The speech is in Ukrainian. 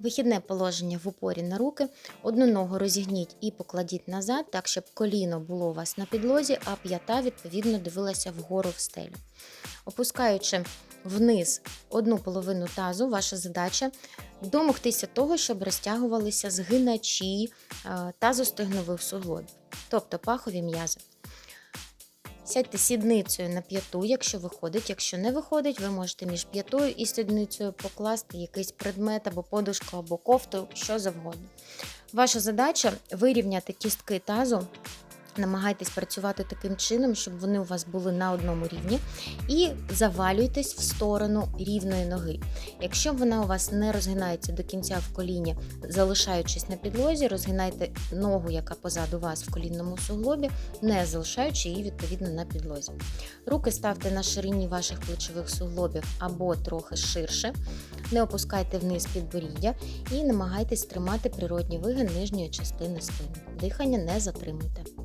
Вихідне положення в упорі на руки. Одну ногу розігніть і покладіть назад, так щоб коліно було у вас на підлозі, а п'ята відповідно дивилася вгору в стелю. Опускаючи вниз одну половину тазу, ваша задача домогтися того, щоб розтягувалися згиначі е, тазостегнових суглобів, тобто пахові м'язи. Сядьте сідницею на п'яту, якщо виходить. Якщо не виходить, ви можете між п'ятою і сідницею покласти якийсь предмет або подушку, або кофту, що завгодно. Ваша задача вирівняти кістки тазу. Намагайтесь працювати таким чином, щоб вони у вас були на одному рівні, і завалюйтесь в сторону рівної ноги. Якщо вона у вас не розгинається до кінця в коліні, залишаючись на підлозі, розгинайте ногу, яка позаду вас в колінному суглобі, не залишаючи її відповідно на підлозі. Руки ставте на ширині ваших плечових суглобів або трохи ширше. Не опускайте вниз підборіддя і намагайтесь тримати природній вигин нижньої частини спини. Дихання не затримуйте.